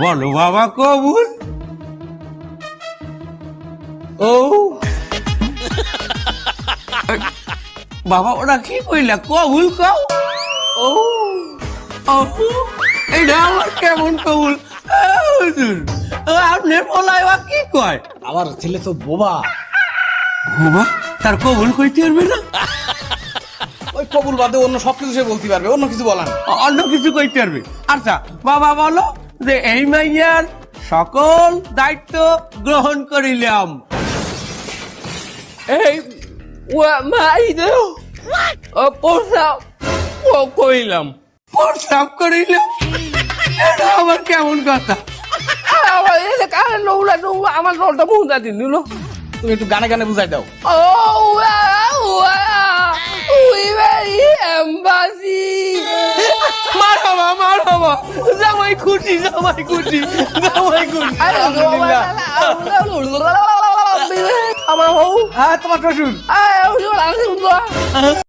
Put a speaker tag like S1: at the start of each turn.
S1: বলো বাবা কবুল? ও। বাবা ওরা কি কইলা? কবুল কও? ও। এটা আমার কেমন কবুল? আ, হুজুর, আপনার বলাই বা কি কয়?
S2: আমার ছেলে তো বোবা।
S1: বাবা? তার কবুল কইতে পারবে না?
S2: ওই কবুল বাদে অন্য সব কিছু সে বলতে পারবে অন্য কিছু বলান
S1: অন্য কিছু কইতে পারবে। আচ্ছা বাবা বলো যে এই মাইয়ার সকল দায়িত্ব গ্রহণ করিলাম। এই মাই দেও ও প্রস্তাব ও কইলাম। প্রস্তাব করিলাম? এটা আবার কেমন কথা? আমার এটা কারে নৌলা নৌলা আমার নলটা মুহূর্তে দিন দিল।
S2: তুমি একটু গানে গানে বুঝাই দাও।
S1: Oh. জামাই খুশি জামাই খুশি জামাই খুশি আমার বউ?
S2: হ্যাঁ তোমার শ্বশুর।
S1: আয়